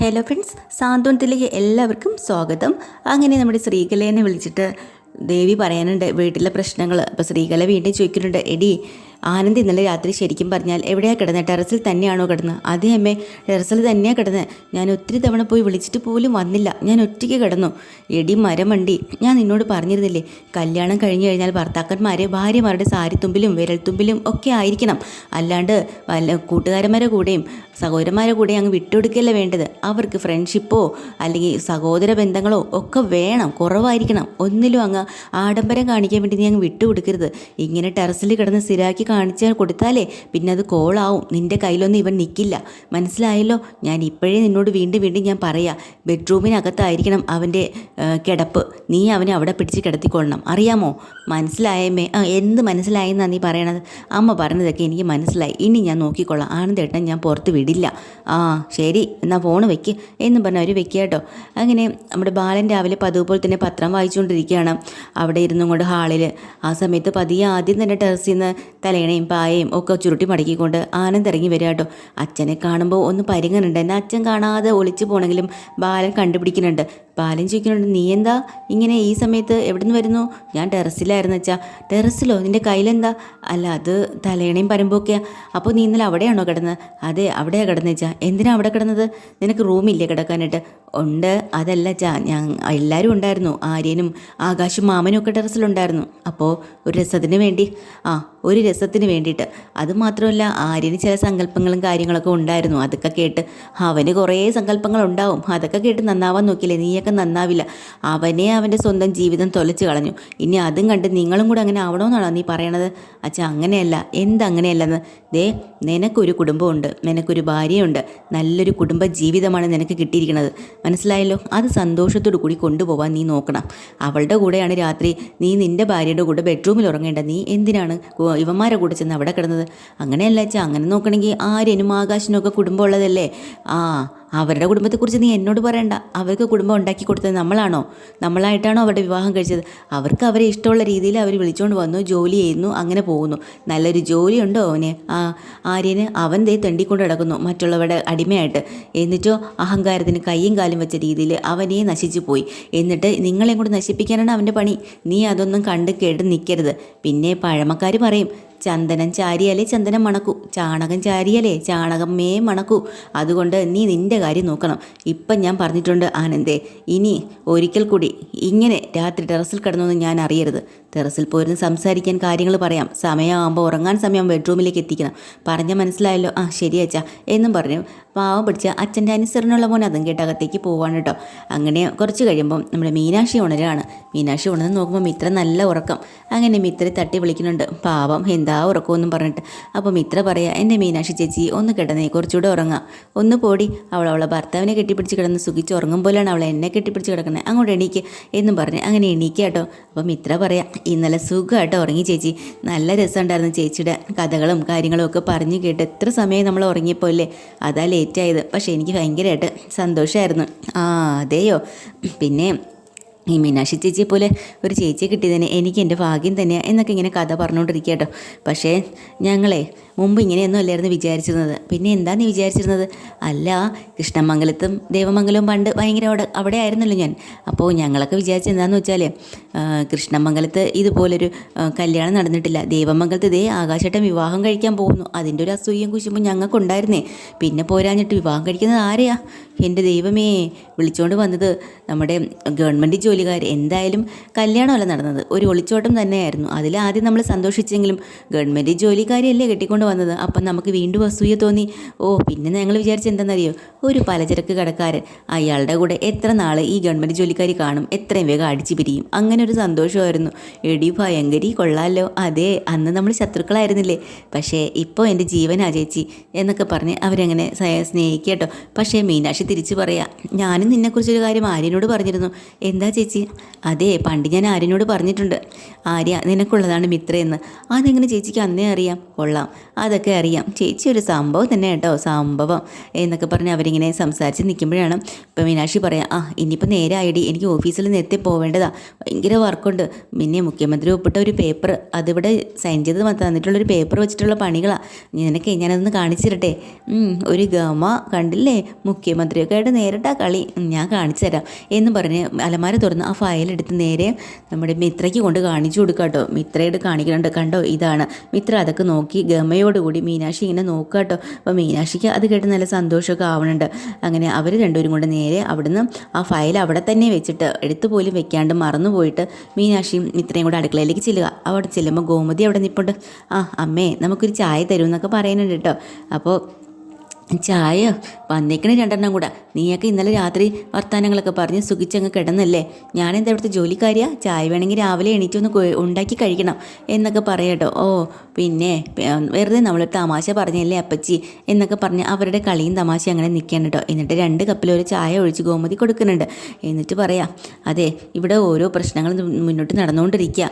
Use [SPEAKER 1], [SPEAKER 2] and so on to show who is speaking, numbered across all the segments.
[SPEAKER 1] Hello friends സാന്ത്വനത്തിലേക്ക് എല്ലാവർക്കും സ്വാഗതം. അങ്ങനെ നമ്മുടെ ശ്രീകലേനെ വിളിച്ചിട്ട് ദേവി പറയാനുണ്ട് വീട്ടിലെ പ്രശ്നങ്ങൾ. അപ്പോൾ ശ്രീകല വീണ്ടും ചോദിക്കുന്നുണ്ട് എടി ആനന്ദ് ഇന്നലെ രാത്രി ശരിക്കും പറഞ്ഞാൽ എവിടെയാണ് കിടന്നത് ടെറസിൽ തന്നെയാണോ കിടന്നത് അതേ അമ്മേ ടെറസിൽ തന്നെയാണ് കിടന്നത് ഞാൻ ഒത്തിരി തവണ പോയി വിളിച്ചിട്ട് പോലും വന്നില്ല. ഞാൻ ഒറ്റയ്ക്ക് കിടന്നു. എടി മരമണ്ടി ഞാൻ നിന്നോട് പറഞ്ഞിരുന്നില്ലേ കല്യാണം കഴിഞ്ഞു കഴിഞ്ഞാൽ ഭർത്താക്കന്മാരെ ഭാര്യമാരുടെ സാരിത്തുമ്പിലും വിരൽത്തുമ്പിലും ഒക്കെ ആയിരിക്കണം. അല്ലാണ്ട് വല്ല കൂട്ടുകാരന്മാരെ കൂടെയും സഹോദരന്മാരെ കൂടെയും അങ്ങ് വിട്ടുകൊടുക്കുകയല്ല വേണ്ടത്? അവർക്ക് ഫ്രണ്ട്ഷിപ്പോ അല്ലെങ്കിൽ സഹോദര ബന്ധങ്ങളോ ഒക്കെ വേണം കുറവായിരിക്കണം. ഒന്നിലും അങ്ങ് ആഡംബരം കാണിക്കാൻ വേണ്ടി നീ അങ്ങ് വിട്ടുകൊടുക്കരുത്. ഇങ്ങനെ ടെറസിൽ കിടന്ന് സ്ഥിരാക്കി കാണിച്ചാൽ കൊടുത്താലേ പിന്നെ അത് കോളാവും. നിന്റെ കയ്യിലൊന്നും ഇവൻ നിൽക്കില്ല മനസ്സിലായല്ലോ? ഞാൻ ഇപ്പോഴേ നിന്നോട് വീണ്ടും വീണ്ടും ഞാൻ പറയാം ബെഡ്റൂമിനകത്തായിരിക്കണം അവന്റെ കിടപ്പ്. നീ അവനെ അവിടെ പിടിച്ച് കിടത്തിക്കൊള്ളണം. അറിയാമോ? മനസ്സിലായമേ ആ എന്ത് മനസ്സിലായെന്നാണ് നീ പറയണത്? അമ്മ പറഞ്ഞതൊക്കെ എനിക്ക് മനസ്സിലായി. ഇനി ഞാൻ നോക്കിക്കൊള്ളാം. ആനന്ദേട്ടൻ ഞാൻ പുറത്ത് വിടില്ല. ആ ശരി. എന്നാൽ ഫോൺ വെക്ക്. എന്നും പറഞ്ഞ അവർ വെക്കുക കേട്ടോ. അങ്ങനെ നമ്മുടെ ബാലൻ രാവിലെ പതുപോലെ പോലെ തന്നെ പത്രം വായിച്ചുകൊണ്ടിരിക്കുകയാണ്. അവിടെ ഇരുന്നും കൊണ്ട് ഹാളിൽ ആ സമയത്ത് പതിയെ ആദ്യം തന്നെ ടെറസിൽ നിന്ന് തലേണയും പായയും ഒക്കെ ചുരുട്ടി മടക്കിക്കൊണ്ട് ആനന്ദ് ഇറങ്ങി വരിക കേട്ടോ. അച്ഛനെ കാണുമ്പോൾ ഒന്ന് പരിങ്ങനുണ്ട് എന്നാൽ അച്ഛൻ കാണാതെ ഒളിച്ചു പോണെങ്കിലും ബാലൻ കണ്ടുപിടിക്കുന്നുണ്ട്. ബാലൻ ചോദിക്കുന്നുണ്ട് നീ എന്താ ഇങ്ങനെ ഈ സമയത്ത് എവിടെ നിന്ന് വരുന്നു? ഞാൻ ടെറസിലായിരുന്നു വെച്ചാൽ ടെറസിലോ? നിന്റെ കയ്യിലെന്താ? അല്ല അത് തലേണയും പരമ്പൊക്കെയാ. അപ്പോൾ നീ ഇന്നലെ അവിടെയാണോ കിടന്നത് അതെ അവിടെയാണ് കിടന്നു വെച്ചാൽ എന്തിനാ അവിടെ കിടന്നത്? നിനക്ക് റൂമില്ലേ കിടക്കാനായിട്ട്? ഉണ്ട്. അതല്ല ചാ ഞാൻ എല്ലാവരും ഉണ്ടായിരുന്നു. ആര്യനും ആകാശും മാമനും ഒക്കെ ടെറസിലുണ്ടായിരുന്നു. അപ്പോൾ ഒരു രസത്തിന് വേണ്ടി. ആ ഒരു രസത്തിന് വേണ്ടിയിട്ട്. അതുമാത്രമല്ല ആര്യന് ചില സങ്കല്പങ്ങളും കാര്യങ്ങളൊക്കെ ഉണ്ടായിരുന്നു. അതൊക്കെ കേട്ട് അവന് കുറേ സങ്കല്പങ്ങൾ ഉണ്ടാവും അതൊക്കെ കേട്ട് നന്നാവാൻ നോക്കിയില്ലേ? നീയൊക്കെ നന്നാവില്ല. അവനെ അവന്റെ സ്വന്തം ജീവിതം തൊലച്ച് കളഞ്ഞു. ഇനി അതും കണ്ട് നിങ്ങളും കൂടെ അങ്ങനെ ആവണമെന്നാണോ നീ പറയണത്? അച്ഛാ അങ്ങനെയല്ല. എന്തങ്ങനെയല്ലെന്ന് ദേ നിനക്കൊരു കുടുംബമുണ്ട്. നിനക്കൊരു ഭാര്യയുണ്ട്. നല്ലൊരു കുടുംബ ജീവിതമാണ് നിനക്ക് കിട്ടിയിരിക്കുന്നത് മനസ്സിലായല്ലോ? അത് സന്തോഷത്തോടു കൂടി കൊണ്ടുപോകാൻ നീ നോക്കണം. അവളുടെ കൂടെയാണ് രാത്രി നീ നിന്റെ ഭാര്യയുടെ കൂടെ ബെഡ്റൂമിൽ ഉറങ്ങേണ്ടത് നീ എന്തിനാണ് ഇവന്മാരെ കൂടെ ചെന്ന് അവിടെ കിടന്നത്? അങ്ങനെയല്ല അച്ഛാ അങ്ങനെ നോക്കണമെങ്കിൽ ആര്യനും ആകാശിനും കുടുംബമുള്ളതല്ലേ? കുടുംബം ആ അവരുടെ കുടുംബത്തെക്കുറിച്ച് നീ എന്നോട് പറയണ്ട. അവർക്ക് കുടുംബം ഉണ്ടാക്കി കൊടുത്തത് നമ്മളാണോ? നമ്മളായിട്ടാണോ അവരുടെ വിവാഹം കഴിച്ചത്? അവർക്ക് അവരെ ഇഷ്ടമുള്ള രീതിയിൽ അവർ വിളിച്ചുകൊണ്ട് വന്നു ജോലി ചെയ്യുന്നു അങ്ങനെ പോകുന്നു. നല്ലൊരു ജോലിയുണ്ടോ അവന്? ആ ആര്യന് അവൻ ദേ തെണ്ടിക്കൊണ്ട് കിടക്കുന്നു മറ്റുള്ളവരുടെ അടിമയായിട്ട്. എന്നിട്ടോ അഹങ്കാരത്തിന് കയ്യും കാലും വെച്ച രീതിയിൽ അവനെ നശിച്ചു പോയി. എന്നിട്ട് നിങ്ങളെയും കൂടെ നശിപ്പിക്കാനാണ് അവന്റെ പണി. നീ അതൊന്നും കണ്ട് കേട്ട് നിൽക്കരുത് പിന്നെ പഴമക്കാർ പറയും ചന്ദനം ചാരിയാലേ ചന്ദനം മണക്കൂ. ചാണകം ചാരിയാലേ ചാണകം മേ മണക്കൂ. അതുകൊണ്ട് നീ നിന്റെ കാര്യം നോക്കണം. ഇപ്പം ഞാൻ പറഞ്ഞിട്ടുണ്ട് ആനന്ദേ ഇനി ഒരിക്കൽ കൂടി ഇങ്ങനെ രാത്രി ടെറസിൽ കിടന്നൊന്നും ഞാൻ അറിയരുത്. ടെറസിൽ പോയിരുന്ന് സംസാരിക്കാൻ കാര്യങ്ങൾ പറയാം. സമയമാകുമ്പോൾ ഉറങ്ങാൻ സമയം ബെഡ്റൂമിലേക്ക് എത്തിക്കണം. പറഞ്ഞ മനസ്സിലായല്ലോ. ആ ശരി അച്ഛാ. എന്നും പറഞ്ഞു പാവം പിടിച്ച അച്ഛന്റെ അനുസരണമുള്ള മോൻ അതും കേട്ട് അകത്തേക്ക് പോവാണ് കേട്ടോ. അങ്ങനെ കുറച്ച് കഴിയുമ്പം നമ്മുടെ മീനാക്ഷി ഉണരാണ്. മീനാക്ഷി ഉണർന്ന് നോക്കുമ്പോൾ മിത്ര നല്ല ഉറക്കം. അങ്ങനെ മിത്ര തട്ടി വിളിക്കുന്നുണ്ട്. പാവം ഉറക്കമെന്നും പറഞ്ഞിട്ട്. അപ്പോൾ മിത്ര പറയാ എന്റെ മീനാക്ഷി ചേച്ചി ഒന്ന് കിടന്നേ കുറച്ചുകൂടെ ഉറങ്ങാം. ഒന്ന് പോടി. അവൾ അവളെ ഭർത്താവിനെ കെട്ടിപ്പിടിച്ച് കിടന്ന് സുഖിച്ച് ഉറങ്ങും പോലെയാണ് അവളെ എന്നെ കെട്ടിപ്പിടിച്ച് കിടക്കുന്നത്. അങ്ങോട്ട് എണീക്ക് എന്നും പറഞ്ഞ് അങ്ങനെ എണീക്കുക കേട്ടോ. അപ്പോൾ മിത്ര പറയാം ഇന്നലെ സുഖമായിട്ട് ഉറങ്ങി ചേച്ചി. നല്ല രസമുണ്ടായിരുന്നു ചേച്ചിയുടെ കഥകളും കാര്യങ്ങളും ഒക്കെ പറഞ്ഞു കേട്ട് എത്ര സമയം നമ്മൾ ഉറങ്ങിയപ്പോൾ അല്ലേ? അതാ ലേറ്റായത് പക്ഷേ എനിക്ക് ഭയങ്കരമായിട്ട് സന്തോഷമായിരുന്നു. ആ അതെയോ? പിന്നെ ഈ മീനാക്ഷി ചേച്ചിയെ പോലെ ഒരു ചേച്ചിയെ കിട്ടിയതിന് എനിക്ക് എന്റെ ഭാഗ്യം തന്നെയാണ് എന്നൊക്കെ ഇങ്ങനെ കഥ പറഞ്ഞുകൊണ്ടിരിക്കുക കേട്ടോ പക്ഷേ ഞങ്ങളെ മുമ്പ് ഇങ്ങനെയൊന്നും അല്ലായിരുന്നു വിചാരിച്ചിരുന്നത്. പിന്നെ എന്താ നീ വിചാരിച്ചിരുന്നത്? അല്ല കൃഷ്ണമംഗലത്തും ദേവമംഗലവും പണ്ട് ഭയങ്കര അവിടെ അവിടെ ആയിരുന്നല്ലോ ഞാൻ. അപ്പോൾ ഞങ്ങളൊക്കെ വിചാരിച്ചത് എന്താണെന്ന് വെച്ചാൽ കൃഷ്ണമംഗലത്ത് ഇതുപോലൊരു കല്യാണം നടന്നിട്ടില്ല. ദേവമംഗലത്ത് ഇതേ ആകാശേട്ടൻ വിവാഹം കഴിക്കാൻ പോകുന്നു. അതിന്റെ ഒരു അസൂയം കുശുമ്പോൾ ഞങ്ങൾക്കുണ്ടായിരുന്നേ. പിന്നെ പോരാഞ്ഞിട്ട് വിവാഹം കഴിക്കുന്നത് ആരെയാ? എന്റെ ദൈവമേ വിളിച്ചുകൊണ്ട് വന്നത് നമ്മുടെ ഗവൺമെന്റ് ജോലിക്കാർ എന്തായാലും കല്യാണമല്ല നടന്നത്. ഒരു ഒളിച്ചോട്ടം തന്നെയായിരുന്നു. അതിൽ ആദ്യം നമ്മൾ സന്തോഷിച്ചെങ്കിലും ഗവൺമെന്റ് ജോലിക്കാരെയല്ലേ കെട്ടിക്കൊണ്ട് വന്നത്. അപ്പം നമുക്ക് വീണ്ടും അസൂയ തോന്നി. ഓ പിന്നെ ഞങ്ങൾ വിചാരിച്ച എന്താണെന്നറിയോ ഒരു പലചരക്ക് കടക്കാരൻ. അയാളുടെ കൂടെ എത്ര നാൾ ഈ ഗവൺമെന്റ് ജോലിക്കാർ കാണും എത്രയും വേഗം അടിച്ചു പിരിയും. അങ്ങനെ ഒരു സന്തോഷമായിരുന്നു. എടി ഭയങ്കരി കൊള്ളാമല്ലോ അതെ അന്ന് നമ്മൾ ശത്രുക്കളായിരുന്നില്ലേ? പക്ഷേ ഇപ്പോൾ എന്റെ ജീവനാ ചേച്ചി എന്നൊക്കെ പറഞ്ഞ് അവരങ്ങനെ സ്നേഹിക്കുക കേട്ടോ. പക്ഷേ മീനാക്ഷി തിരിച്ചു പറയാം ഞാനും നിന്നെക്കുറിച്ചൊരു കാര്യം ആര്യനോട് പറഞ്ഞിരുന്നു. എന്താ ചേച്ചി? അതെ പണ്ട് ഞാൻ ആര്യനോട് പറഞ്ഞിട്ടുണ്ട്. ആര്യ നിനക്കുള്ളതാണ് മിത്രയെന്ന്. അതെങ്ങനെ ചേച്ചിക്ക് അന്നേ അറിയാം? കൊള്ളാം. അതൊക്കെ അറിയാം. ചേച്ചി ഒരു സംഭവം തന്നെ കേട്ടോ സംഭവം എന്നൊക്കെ പറഞ്ഞ് അവരിങ്ങനെ സംസാരിച്ച് നിൽക്കുമ്പോഴാണ് ഇപ്പം മീനാക്ഷി പറയാം ആ ഇനിയിപ്പോൾ നേരെ ആയിടി എനിക്ക് ഓഫീസിൽ നിന്ന് എത്തി പോവേണ്ടതാ ഭയങ്കര വർക്കുണ്ട്. പിന്നെ മുഖ്യമന്ത്രി ഒപ്പിട്ട ഒരു പേപ്പർ അതിവിടെ സൈൻ ചെയ്ത് തന്നിട്ടുള്ളൊരു പേപ്പർ വെച്ചിട്ടുള്ള പണികളാണ് നിനക്ക് ഞാനതൊന്ന് കാണിച്ചിരട്ടെ. ഒരു ഗമ കണ്ടില്ലേ? മുഖ്യമന്ത്രിയൊക്കെ ആയിട്ട് നേരിട്ടാ കളി. ഞാൻ കാണിച്ചു തരാം എന്ന് പറഞ്ഞ് അലമാര തുറന്ന് ആ ഫയലെടുത്ത് നേരെ നമ്മുടെ മിത്രയ്ക്ക് കൊണ്ട് കാണിച്ചു കൊടുക്കാം കേട്ടോ മിത്രയോട് കാണിക്കുന്നുണ്ട് കണ്ടോ ഇതാണ്. മിത്ര അതൊക്കെ നോക്കി ഗമയോടുകൂടി മീനാക്ഷി ഇങ്ങനെ നോക്കുക കേട്ടോ. അപ്പോൾ മീനാക്ഷിക്ക് അത് കേട്ട് നല്ല സന്തോഷമൊക്കെ ആവണുണ്ട്. അങ്ങനെ അവർ രണ്ടുപേരും കൊണ്ട് നേരെ അവിടുന്ന് ആ ഫയൽ അവിടെ തന്നെ വെച്ചിട്ട് എടുത്തു പോലും വെക്കാണ്ട് മറന്നു പോയിട്ട് മീനാക്ഷിയും ഇത്രയും കൂടെ അടുക്കളയിലേക്ക് ചെല്ലുക. അവിടെ ചെല്ലുമ്പോൾ ഗോമതി അവിടെ നിൽപ്പുണ്ട് ആ അമ്മേ നമുക്കൊരു ചായ തരുമെന്നൊക്കെ പറയുന്നുണ്ട് കേട്ടോ. അപ്പോൾ ചായ. വന്നേക്കണ രണ്ടെണ്ണം കൂടെ. നീയൊക്കെ ഇന്നലെ രാത്രി വർത്തമാനങ്ങളൊക്കെ പറഞ്ഞ് സുഖിച്ചങ്ങ് കിടന്നല്ലേ. ഞാനെന്താ ഇവിടുത്തെ ജോലിക്കാരിയാ? ചായ വേണമെങ്കിൽ രാവിലെ എണീറ്റൊന്ന് ഉണ്ടാക്കി കഴിക്കണം എന്നൊക്കെ പറയട്ടോ ഓ പിന്നെ വെറുതെ നമ്മൾ തമാശ പറഞ്ഞല്ലേ അപ്പച്ചി എന്നൊക്കെ പറഞ്ഞ് അവരുടെ കളിയും തമാശ അങ്ങനെ നിൽക്കണം കേട്ടോ. എന്നിട്ട് രണ്ട് കപ്പിൽ ഒരു ചായ ഒഴിച്ച് ഗോമതി കൊടുക്കുന്നുണ്ട്. എന്നിട്ട് പറയാം അതെ ഇവിടെ ഓരോ പ്രശ്നങ്ങൾ മുന്നോട്ട് നടന്നുകൊണ്ടിരിക്കുക.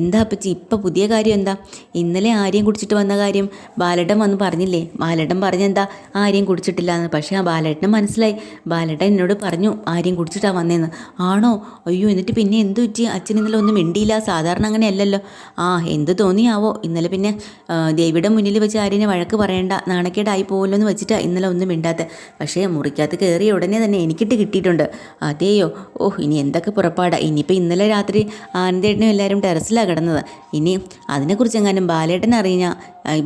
[SPEAKER 1] എന്താ അപ്പച്ചി ഇപ്പം പുതിയ കാര്യം എന്താ? ഇന്നലെ ആരെയും കുടിച്ചിട്ട് വന്ന കാര്യം? ബാലടം വന്ന് പറഞ്ഞില്ലേ? ബാലടം പറഞ്ഞെന്താ? ആരെയും കുടിച്ചിട്ടില്ല എന്ന്. പക്ഷേ ആ ബാലേട്ടന് മനസ്സിലായി. ബാലേട്ടൻ എന്നോട് പറഞ്ഞു ആരെയും കുടിച്ചിട്ടാണ് വന്നേന്ന്. ആണോ? അയ്യോ എന്നിട്ട് പിന്നെ എന്തു പറ്റി? അച്ഛൻ ഇന്നലെ ഒന്നും മിണ്ടിയില്ല. സാധാരണ അങ്ങനെയല്ലല്ലോ. ആ എന്ത് തോന്നിയാവോ? ഇന്നലെ പിന്നെ ദേവിയുടെ മുന്നിൽ വെച്ച് ആരെയും വഴക്ക് പറയേണ്ട. നാണക്കേടായി പോകുമല്ലോ എന്ന് വെച്ചിട്ടാ ഇന്നലെ ഒന്നും മിണ്ടാത്ത. പക്ഷേ മുറിക്കകത്ത് കയറിയ ഉടനെ തന്നെ എനിക്കിട്ട് കിട്ടിയിട്ടുണ്ട്. അതെയോ? ഓ ഇനി എന്തൊക്കെ പുറപ്പാടാ. ഇനിയിപ്പോൾ ഇന്നലെ രാത്രി ആനന്ദേട്ടനും എല്ലാവരും ടെറസിലാണ് കിടന്നത്. ഇനി അതിനെക്കുറിച്ച് എങ്ങാനും ബാലേട്ടൻ അറിഞ്ഞാൽ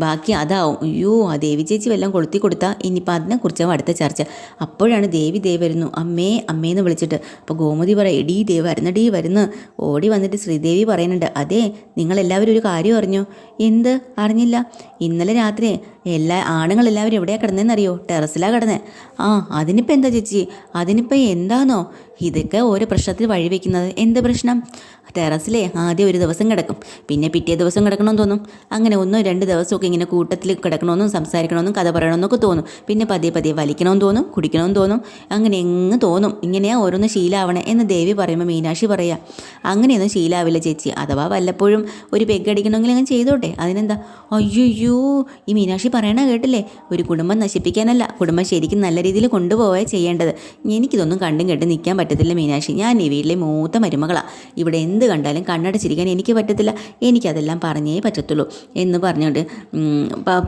[SPEAKER 1] ബാക്കി അതാവും. അയ്യോ ആ ദേവി ചേച്ചി വല്ലതും കൊളുത്തി കൊടുത്താൽ ഇനിയിപ്പോൾ അതിനെക്കുറിച്ചാവും അടുത്ത ചർച്ച. അപ്പോഴാണ് ദേവി ദേ വരുന്നു. അമ്മേ അമ്മേന്ന് വിളിച്ചിട്ട്. അപ്പോൾ ഗോമതി പറയും എടീ ദേ വരുന്നടീ വരുന്നു. ഓടി വന്നിട്ട് ശ്രീദേവി പറയുന്നുണ്ട് അതെ നിങ്ങളെല്ലാവരും ഒരു കാര്യം അറിഞ്ഞോ? എന്ത്? അറിഞ്ഞില്ല. ഇന്നലെ രാത്രി എല്ലാ ആണുങ്ങളെല്ലാവരും എവിടെയാണ് കിടന്നതെന്നറിയോ ടെറസിലാണ് കിടന്നത് ആ അതിനിപ്പോൾ എന്താ ചേച്ചി? അതിനിപ്പോൾ എന്താണോ ഇതൊക്കെ ഓരോ പ്രശ്നത്തിൽ വഴിവെക്കുന്നത് എന്ത് പ്രശ്നം? ടെറസിലെ ആദ്യം ഒരു ദിവസം കിടക്കും. പിന്നെ പിറ്റേ ദിവസം കിടക്കണമെന്ന് തോന്നും. അങ്ങനെ ഒന്നോ രണ്ട് ദിവസമൊക്കെ ഇങ്ങനെ കൂട്ടത്തിൽ കിടക്കണമെന്നും സംസാരിക്കണമെന്നും കഥ പറയണമെന്നൊക്കെ തോന്നും. പിന്നെ പതിയെ പതിയെ വലിക്കണമെന്ന് തോന്നും കുടിക്കണമെന്ന് തോന്നും. അങ്ങനെ എങ്ങ് തോന്നും. ഇങ്ങനെയാ ഓരോന്ന് ശീലാവണേ എന്ന് ദേവി പറയുമ്പോൾ മീനാക്ഷി പറയുക അങ്ങനെയൊന്നും ശീലാവില്ല ചേച്ചി. അഥവാ വല്ലപ്പോഴും ഒരു പെഗ് അടിക്കണമെങ്കിൽ അങ്ങനെ ചെയ്തോട്ടെ. അതിനെന്താ? അയ്യോ ഈ മീനാക്ഷി പറയണ കേട്ടില്ലേ? ഒരു കുടുംബം നശിപ്പിക്കാനല്ല. കുടുംബം ശരിക്കും നല്ല രീതിയിൽ കൊണ്ടുപോവുക ചെയ്യേണ്ടത്. എനിക്കിതൊന്നും കണ്ടും കേട്ട് നിൽക്കാൻ പറ്റത്തില്ല മീനാക്ഷി. ഞാൻ ഈ വീട്ടിലെ മൂത്ത മരുമകളാണ് ഇവിടെ എന്ത് കണ്ടാലും കണ്ണടച്ചിരിക്കാൻ എനിക്ക് പറ്റത്തില്ല. എനിക്കതെല്ലാം പറഞ്ഞേ പറ്റത്തുള്ളൂ. എന്ന് പറഞ്ഞുകൊണ്ട്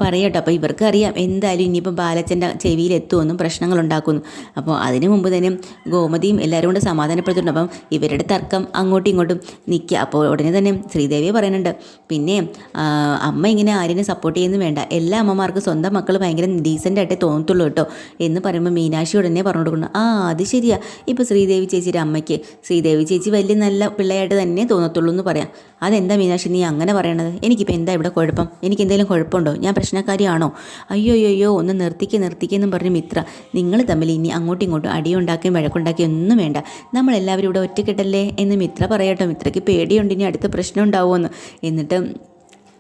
[SPEAKER 1] പറയട്ടോ. അപ്പോൾ ഇവർക്ക് അറിയാം എന്തായാലും ഇനിയിപ്പോൾ ബാലച്ചന്റെ ചെവിയിൽ എത്തുമെന്നും പ്രശ്നങ്ങൾ ഉണ്ടാക്കുന്നു അപ്പോൾ അതിനു മുമ്പ് തന്നെ ഗോമതിയും എല്ലാവരും കൂടെ സമാധാനപ്പെടുത്തുന്നുണ്ട് അപ്പം ഇവരുടെ തർക്കം അങ്ങോട്ടും ഇങ്ങോട്ടും നിൽക്കുക അപ്പോൾ ഉടനെ തന്നെ ശ്രീദേവി പറയുന്നുണ്ട്. പിന്നെ അമ്മ ഇങ്ങനെ ആരെയും സപ്പോർട്ട് ചെയ്യുന്നു വേണ്ട. എല്ലാ അമ്മമാർക്കും സ്വന്തം മക്കൾ ഭയങ്കര ഡീസന്റ് ആയിട്ടേ തോന്നത്തുള്ളൂ കേട്ടോ. എന്ന് പറയുമ്പോൾ മീനാക്ഷി ഉടനെ പറഞ്ഞു കൊടുക്കുന്നു. ആ അത് ശരിയാ. ഇപ്പോൾ ശ്രീദേവി ചേച്ചിയുടെ അമ്മയ്ക്ക്. ശ്രീദേവി ചേച്ചി വലിയ നല്ല പിള്ളയായിട്ട് തന്നെ തോന്നത്തുള്ളൂ എന്ന് പറയാം. അതെന്താ മീനാക്ഷി നീ അങ്ങനെ പറയണത്? എനിക്കിപ്പോൾ എന്താ ഇവിടെ കുഴപ്പം? എനിക്ക് എന്തെങ്കിലും കുഴപ്പമുണ്ടോ? ഞാൻ പ്രശ്നക്കാരിയാണോ? അയ്യോ അയ്യോ ഒന്ന് നിർത്തിക്ക് നിർത്തിക്കെന്നും പറഞ്ഞ് മിത്ര. നിങ്ങൾ തമ്മിൽ ഇനി അങ്ങോട്ടും ഇങ്ങോട്ടും അടിയുണ്ടാക്കുകയും വഴക്കുണ്ടാക്കുകയും ഒന്നും വേണ്ട. നമ്മളെല്ലാവരും ഇവിടെ ഒറ്റക്കെട്ടല്ലേ എന്ന് മിത്ര പറയട്ടോ. മിത്രയ്ക്ക് പേടിയുണ്ട് ഇനി അടുത്ത പ്രശ്നം ഉണ്ടാവുമെന്ന് എന്നിട്ട്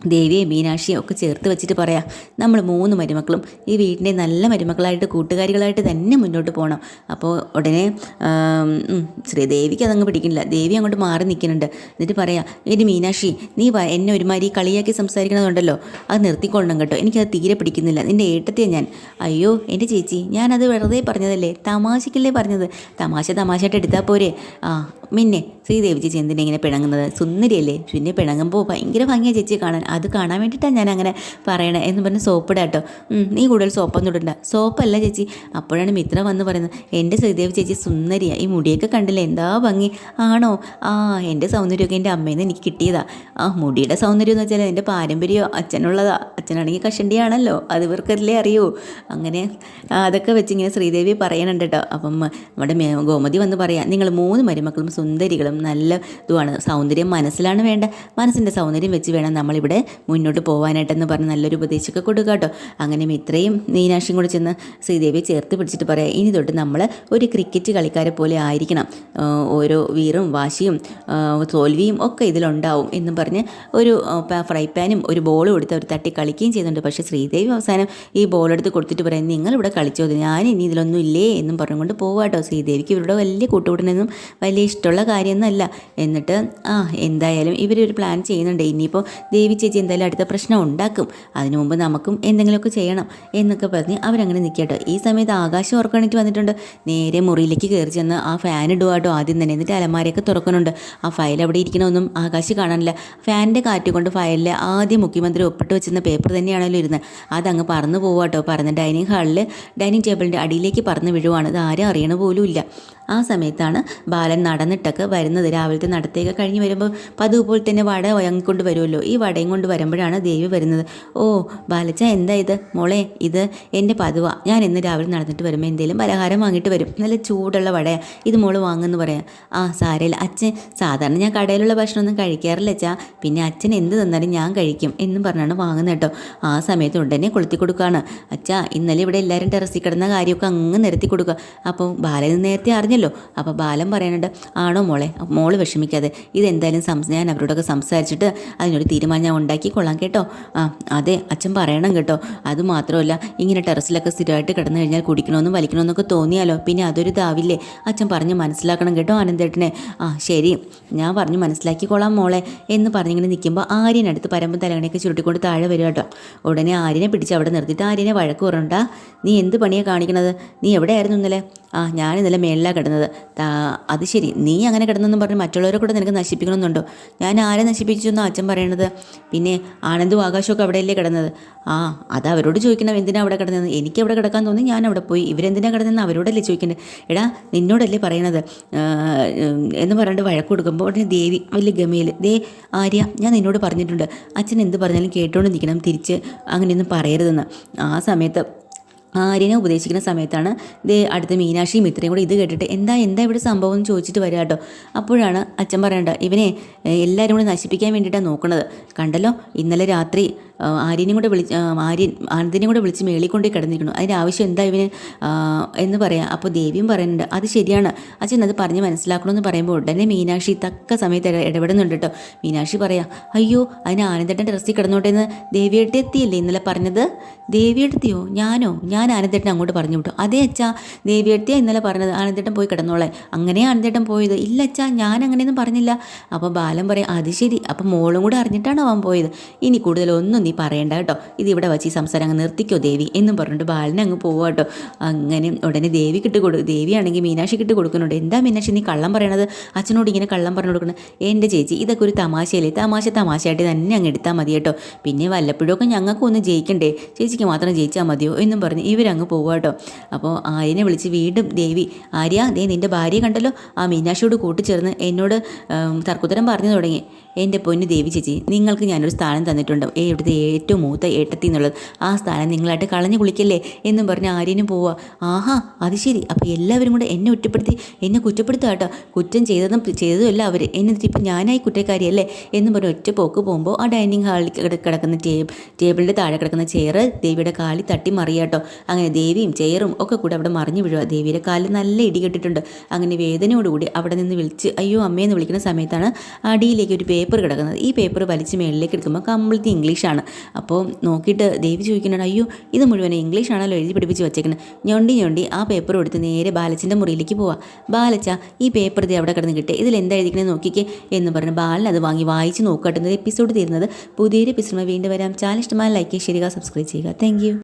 [SPEAKER 1] ദേവിയെയും മീനാക്ഷിയും ഒക്കെ ചേർത്ത് വെച്ചിട്ട് പറയാം നമ്മൾ മൂന്ന് മരുമക്കളും ഈ വീടിന്റെ നല്ല മരുമക്കളായിട്ട് കൂട്ടുകാരികളായിട്ട് തന്നെ മുന്നോട്ട് പോകണം അപ്പോൾ ഉടനെ ശ്രീദേവിക്ക് അതങ്ങ് പിടിക്കുന്നില്ല. ദേവി അങ്ങോട്ട് മാറി നിൽക്കുന്നുണ്ട്. എന്നിട്ട് പറയാം എന്റെ മീനാക്ഷി നീ എന്നെ ഒരുമാതിരി കളിയാക്കി സംസാരിക്കണതുണ്ടല്ലോ. അത് നിർത്തിക്കൊള്ളണം കേട്ടോ. എനിക്കത് തീരെ പിടിക്കുന്നില്ല. നിന്റെ ഏട്ടത്തെയാണ് ഞാൻ. അയ്യോ എന്റെ ചേച്ചി ഞാനത് വെറുതെ പറഞ്ഞതല്ലേ? തമാശക്കല്ലേ പറഞ്ഞത്? തമാശ തമാശയായിട്ട് എടുത്താൽ പോരെ. ആ മിന്നെ. ശ്രീദേവി ചേച്ചി എന്തിനാ ഇങ്ങനെ പിണങ്ങുന്നത്? സുന്ദരിയല്ലേ? പിന്നെ പിണങ്ങുമ്പോൾ ഭയങ്കര ഭംഗിയാണ് ചേച്ചി കാണാൻ. അത് കാണാൻ വേണ്ടിയിട്ടാണ് ഞാൻ അങ്ങനെ പറയണേ എന്ന് പറഞ്ഞ് സോപ്പ് ഇടാം കേട്ടോ നീ കൂടുതൽ സോപ്പൊന്നും ഇടണ്ട. സോപ്പല്ല ചേച്ചി. അപ്പോഴാണ് മിത്ര വന്ന് പറയുന്നത് എന്റെ ശ്രീദേവി ചേച്ചി സുന്ദരിയാണ് ഈ മുടിയൊക്കെ കണ്ടില്ലേ? എന്താ ഭംഗി? ആണോ? ആ എന്റെ സൗന്ദര്യമൊക്കെ എന്റെ അമ്മയിൽ നിന്ന് എനിക്ക് കിട്ടിയതാ. ആ മുടിയുടെ സൗന്ദര്യം എന്ന് വെച്ചാൽ എന്റെ പാരമ്പര്യമോ അച്ഛനുള്ളതാ. അച്ഛനാണെങ്കിൽ കഷണ്ടിയാണല്ലോ. അത് ഇവർക്കല്ലേ അറിയൂ. അങ്ങനെ അതൊക്കെ വെച്ച് ഇങ്ങനെ ശ്രീദേവി പറയണുണ്ട് കേട്ടോ. അപ്പം നമ്മുടെ ഗോമതി വന്ന് പറയാം നിങ്ങൾ മൂന്ന് മരുമക്കളും സുന്ദരികളും നല്ല ഇതുമാണ്. സൗന്ദര്യം മനസ്സിലാണ് വേണ്ട മനസ്സിന്റെ സൗന്ദര്യം വെച്ച് വേണം നമ്മളിവിടെ മുന്നോട്ട് പോകാനായിട്ടെന്ന് പറഞ്ഞ് നല്ലൊരു ഉപദേശമൊക്കെ കൊടുക്കുക കേട്ടോ. അങ്ങനെ ഇത്രയും മീനാക്ഷിയും കൂടെ ചെന്ന് ശ്രീദേവിയെ ചേർത്ത് പിടിച്ചിട്ട് പറയാം ഇനി തൊട്ട് നമ്മൾ ഒരു ക്രിക്കറ്റ് കളിക്കാരെ പോലെ ആയിരിക്കണം. ഓരോ വീറും വാശിയും തോൽവിയും ഒക്കെ ഇതിലുണ്ടാവും എന്ന് പറഞ്ഞ് ഒരു ഫ്രൈ പാനും ഒരു ബോളും എടുത്ത് അവർ തട്ടി കളിക്കുകയും ചെയ്യുന്നുണ്ട്. പക്ഷേ ശ്രീദേവി അവസാനം ഈ ബോൾ എടുത്ത് കൊടുത്തിട്ട് പറയാം നിങ്ങളിവിടെ കളിച്ചോ? ഞാൻ ഇനി ഇതിലൊന്നും ഇല്ലേ? എന്നും പറഞ്ഞുകൊണ്ട് പോവാട്ടോ ശ്രീദേവിക്ക് ഇവരുടെ വലിയ കൂട്ടുകൂടനൊന്നും വലിയ ഇഷ്ടം ഇഷ്ടമുള്ള കാര്യമൊന്നുമല്ല. എന്നിട്ട് ആ എന്തായാലും ഇവരൊരു പ്ലാൻ ചെയ്യുന്നുണ്ട്. ഇനിയിപ്പോൾ ദേവി ചേച്ചി എന്തായാലും അടുത്ത പ്രശ്നം ഉണ്ടാക്കും. അതിനു മുമ്പ് നമുക്കും എന്തെങ്കിലുമൊക്കെ ചെയ്യണം എന്നൊക്കെ പറഞ്ഞ് അവരങ്ങനെ നിൽക്കട്ടോ. ഈ സമയത്ത് ആകാശം ഉറക്കണിട്ട് വന്നിട്ടുണ്ട്. നേരെ മുറിയിലേക്ക് കയറി ചെന്ന് ആ ഫാൻ ഇടുവാട്ടോ ആദ്യം തന്നെ. എന്നിട്ട് അലമാരയൊക്കെ തുറക്കുന്നുണ്ട്. ആ ഫയൽ അവിടെ ഇരിക്കണമൊന്നും ആകാശ് കാണാനില്ല. ഫാനിന്റെ കാറ്റ് കൊണ്ട് ഫയലിൽ ആദ്യം മുഖ്യമന്ത്രി ഒപ്പിട്ട് വെച്ചിരുന്ന പേപ്പർ തന്നെയാണല്ലോ ഇരുന്നത് അതങ്ങ് പറന്ന് പോവാട്ടോ പറന്ന് ഡൈനിങ് ഹാളിൽ ഡൈനിങ് ടേബിളിന്റെ അടിയിലേക്ക് പറന്ന് വീഴുവാണ്. ഇത് ആരും അറിയണ പോലും ഇല്ല. ആ സമയത്താണ് ബാലൻ നടന്നിട്ടൊക്കെ വരുന്നത്. രാവിലത്തെ നടത്തേക്ക് കഴിഞ്ഞ് വരുമ്പോൾ പതിവ് പോലെ തന്നെ വട ഒയങ്ങിക്കൊണ്ട് വരുമല്ലോ. ഈ വടയും കൊണ്ട് വരുമ്പോഴാണ് ദേവി വരുന്നത്. ഓ ബാലച്ച എന്താ ഇത്? മോളെ ഇത് എന്റെ പതിവാ. ഞാൻ ഇന്ന് രാവിലെ നടന്നിട്ട് വരുമ്പോൾ എന്തെങ്കിലും പലഹാരം വാങ്ങിയിട്ട് വരും. നല്ല ചൂടുള്ള വടയാ. ഇത് മോൾ വാങ്ങുമെന്ന് പറയാം. ആ സാരയില്ല. അച്ഛൻ സാധാരണ ഞാൻ കടയിലുള്ള ഭക്ഷണമൊന്നും കഴിക്കാറില്ല അച്ഛാ പിന്നെ അച്ഛൻ എന്ത് തന്നാലും ഞാൻ കഴിക്കും എന്നും പറഞ്ഞാണ് വാങ്ങുന്നത് കേട്ടോ. ആ സമയത്ത് ഉടനെ കൊളുത്തി കൊടുക്കുകയാണ് അച്ഛാ ഇന്നലെ ഇവിടെ എല്ലാവരും ടെറസിൽ കിടന്ന കാര്യമൊക്കെ അങ്ങ് നിരത്തി കൊടുക്കുക. അപ്പോൾ ബാലൻ നേരത്തെ അറിഞ്ഞല്ലോ അപ്പോൾ ബാലൻ പറയാനുണ്ട് ആണോ മോളെ? മോൾ വിഷമിക്കാതെ. ഇതെന്തായാലും സംസ ഞാൻ അവരോടൊക്കെ സംസാരിച്ചിട്ട് അതിനൊരു തീരുമാനം ഞാൻ ഉണ്ടാക്കി കൊള്ളാം കേട്ടോ. ആ അതെ അച്ഛൻ പറയണം കേട്ടോ. അത് മാത്രമല്ല ഇങ്ങനെ ടെറസിലൊക്കെ സ്ഥിരമായിട്ട് കിടന്നു കഴിഞ്ഞാൽ കുടിക്കണമെന്നും വലിക്കണമെന്നൊക്കെ തോന്നിയാലോ? പിന്നെ അതൊരു ഇതാവില്ലേ? അച്ഛൻ പറഞ്ഞ് മനസ്സിലാക്കണം കേട്ടോ ആനന്ദേട്ടനെ. ആ ശരി. ഞാൻ പറഞ്ഞ് മനസ്സിലാക്കിക്കോളാം മോളെ എന്ന് പറഞ്ഞിങ്ങനെ നിൽക്കുമ്പോൾ ആര്യനടുത്ത് പരമ്പ് തലകണിയൊക്കെ ചുരുട്ടിക്കൊണ്ട് താഴെ വരിക കേട്ടോ. ഉടനെ ആര്യനെ പിടിച്ച് അവിടെ നിർത്തിയിട്ട് ആര്യനെ വഴക്ക് പറഞ്ഞാ നീ എന്ത് പണിയാണ് കാണിക്കണത്? നീ എവിടെയായിരുന്നു ഇന്നലെ? ആ ഞാൻ ഇന്നലെ മേളിലാണ് കിടന്നത്. അത് ശരി. നീ അങ്ങനെ കിടന്നെന്നും പറഞ്ഞ് മറ്റുള്ളവരെ കൂടെ നിനക്ക് നശിപ്പിക്കണമെന്നുണ്ടോ? ഞാൻ ആരെ നശിപ്പിച്ചു എന്നോ അച്ഛൻ പറയണത്? പിന്നെ ആനന്ദും ആകാശമൊക്കെ അവിടെയല്ലേ കിടന്നത്? ആ അത് അവരോട് ചോദിക്കണം. എന്തിനാ അവിടെ കിടന്നത്? എനിക്ക് അവിടെ കിടക്കാൻ തോന്നി ഞാൻ അവിടെ പോയി. ഇവരെന്തിനാ കിടന്നതെന്ന് അവരോടല്ലേ ചോദിക്കേണ്ടത് എടാ നിന്നോടല്ലേ പറയണത്? എന്ന് പറഞ്ഞിട്ട് വഴക്ക് കൊടുക്കുമ്പോൾ ഉടനെ ദേവി വലിയ ഗമയിൽ ദേ ആര്യ ഞാൻ നിന്നോട് പറഞ്ഞിട്ടുണ്ട്. അച്ഛൻ എന്ത് പറഞ്ഞാലും കേട്ടോണ്ട് നിൽക്കണം തിരിച്ച് അങ്ങനെയൊന്നും പറയരുതെന്ന്. ആ സമയത്ത് ആര്യനെ ഉപദേശിക്കുന്ന സമയത്താണ് ഇത് അടുത്ത മീനാക്ഷിയും ഇത്രയും കൂടെ ഇത് കേട്ടിട്ട് എന്താ എന്താ ഇവിടെ സംഭവം എന്ന് ചോദിച്ചിട്ട് വരിക കേട്ടോ. അപ്പോഴാണ് അച്ഛൻ പറയേണ്ട ഇവനെ എല്ലാവരും കൂടെ നശിപ്പിക്കാൻ വേണ്ടിയിട്ടാണ് നോക്കുന്നത് കണ്ടല്ലോ ഇന്നലെ രാത്രി ആര്യനെയും കൂടെ വിളിച്ച് ആര്യൻ ആനന്ദിനെയും കൂടെ വിളിച്ച് മേളിക്കൊണ്ട് കിടന്നിരിക്കണം അതിന്റെ ആവശ്യം എന്താ ഇവന്? എന്ന് പറയാം. അപ്പോൾ ദേവിയും പറയുന്നുണ്ട് അത് ശരിയാണ്. അച്ഛൻ അത് പറഞ്ഞ് മനസ്സിലാക്കണമെന്ന് പറയുമ്പോൾ ഉടനെ മീനാക്ഷി തക്ക സമയത്ത് ഇടപെടുന്നുണ്ട് കേട്ടോ. മീനാക്ഷി പറയാം അയ്യോ അതിന് ആനന്ദേട്ടൻ ഡ്രസ്സിൽ കിടന്നോട്ടെ എന്ന് ദേവിയുടെ എത്തിയല്ലേ ഇന്നലെ പറഞ്ഞത്? ദേവിയുടെ എത്തിയോ? ഞാനോ? ഞാൻ ആനന്ദേട്ടൻ അങ്ങോട്ട് പറഞ്ഞു വിട്ടു. അതേ അച്ഛാ ദേവിയെടുത്തിയാ ഇന്നലെ പറഞ്ഞത്. ആനന്ദേട്ടൻ പോയി കിടന്നോളെ. അങ്ങനെ ആനന്ദേട്ടൻ പോയത്? ഇല്ല അച്ഛാ ഞാൻ അങ്ങനെയൊന്നും പറഞ്ഞില്ല. അപ്പോൾ ബാലൻ പറയും അത് ശരി. അപ്പോൾ മോളും കൂടെ അറിഞ്ഞിട്ടാണ് അവൻ പോയത്? ഇനി കൂടുതലൊന്നും നീ പറയണ്ട കേട്ടോ. ഇത് ഇവിടെ വച്ച് ഈ സംസാരം അങ്ങ് നിർത്തിക്കോ ദേവി എന്നും പറഞ്ഞിട്ട് ബാലൻ അങ്ങ് പോവാ കേട്ടോ. അങ്ങനെ ഉടനെ ദേവി കിട്ട് കൊടു ദേവിയാണെങ്കിൽ മീനാക്ഷി കിട്ട് കൊടുക്കുന്നുണ്ട്. എന്താ മീനാക്ഷി നീ കള്ളം പറയണത്? അച്ഛനോട് ഇങ്ങനെ കള്ളം പറഞ്ഞു കൊടുക്കണം. എന്റെ ചേച്ചി ഇതൊക്കെ ഒരു തമാശയല്ലേ? തമാശ തമാശയായിട്ട് തന്നെ അങ്ങ് എടുത്താൽ മതി കേട്ടോ. പിന്നെ വല്ലപ്പോഴൊക്കെ ഞങ്ങൾക്കും ഒന്ന് ജയിക്കണ്ടേ? ചേച്ചിക്ക് മാത്രം ജയിച്ചാൽ മതിയോ എന്നും പറഞ്ഞ് ഇവരങ്ങ് പോവുക കേട്ടോ. അപ്പോൾ ആര്യനെ വിളിച്ച് വീണ്ടും ദേവി ആര്യ ദേ നിന്റെ ഭാര്യ കണ്ടല്ലോ? ആ മീനാക്ഷിയോട് കൂട്ടിച്ചേർന്ന് എന്നോട് തർക്കുത്തരം പറഞ്ഞു തുടങ്ങി. എന്റെ പൊന്നു ദേവി ചേച്ചി നിങ്ങൾക്ക് ഞാനൊരു സ്ഥാനം തന്നിട്ടുണ്ട്. ഏ ഇവിടുത്തെ ഏറ്റവും മൂത്ത ഏട്ടത്തി എന്നുള്ളത്. ആ സ്ഥാനം നിങ്ങളായിട്ട് കളഞ്ഞു കുളിക്കല്ലേ എന്നും പറഞ്ഞ് ആര്യനും പോവുക ആഹാ അത് ശരി. അപ്പോൾ എല്ലാവരും കൂടെ എന്നെ ഒറ്റപ്പെടുത്തി എന്നെ കുറ്റപ്പെടുത്തുക കേട്ടോ. കുറ്റം ചെയ്തതും ചെയ്തതുമല്ല അവർ എന്നിട്ട് ഇപ്പം ഞാനായി കുറ്റക്കാരിയല്ലേ എന്നും പറഞ്ഞ് ഒറ്റ പോക്ക് പോകുമ്പോൾ ആ ഡൈനിങ് ഹാളിൽ കിടക്കുന്ന ടേബിൾ ടേബിളിന്റെ താഴെ കിടക്കുന്ന ചെയർ ദേവിയുടെ കാലി തട്ടി മറിയാട്ടോ അങ്ങനെ ദേവിയും ചെയറും ഒക്കെ കൂടെ അവിടെ മറിഞ്ഞു വീഴുക ദേവിയുടെ കാലിൽ നല്ല ഇടി കെട്ടിട്ടുണ്ട് അങ്ങനെ വേദനയോടുകൂടി അവിടെ നിന്ന് വിളിച്ച് അയ്യോ അമ്മയെന്ന് വിളിക്കുന്ന സമയത്താണ് അടിയിലേക്ക് ഒരു കിടക്കുന്നത്. ഈ പേപ്പർ വലിച്ച് മേളിലേക്ക് എടുക്കുമ്പോൾ കംപ്ലീറ്റ് ഇംഗ്ലീഷാണ്. അപ്പോൾ നോക്കിയിട്ട് ദേവി ചോദിക്കുന്നുണ്ട് അയ്യോ ഇത് മുഴുവൻ ഇംഗ്ലീഷാണല്ലോ എഴുതി പിടിപ്പിച്ച് വെച്ചേക്കുന്നത് ഞൊണ്ടി ഞൊണ്ടി ആ പേപ്പർ എടുത്ത് നേരെ ബാലച്ചന്റെ മുറിയിലേക്ക് പോവാം. ബാലച്ച ഈ പേപ്പർ ഇത് അവിടെ കിടന്ന് കിട്ടുക ഇതിൽ എന്താ എഴുതിക്കണേ നോക്കിക്കേ. എന്ന് പറഞ്ഞ് ബാലൻ അത് വാങ്ങി വായിച്ച് നോക്കട്ടെ എപ്പിസോഡ് തീരുന്നത്. പുതിയൊരു എപ്പിസോഡ് വീണ്ടും വരാം. ചാനൽ ഇഷ്ടമായ ലൈക്ക് ചെയ്യുക സബ്സ്ക്രൈബ് ചെയ്യുക. താങ്ക്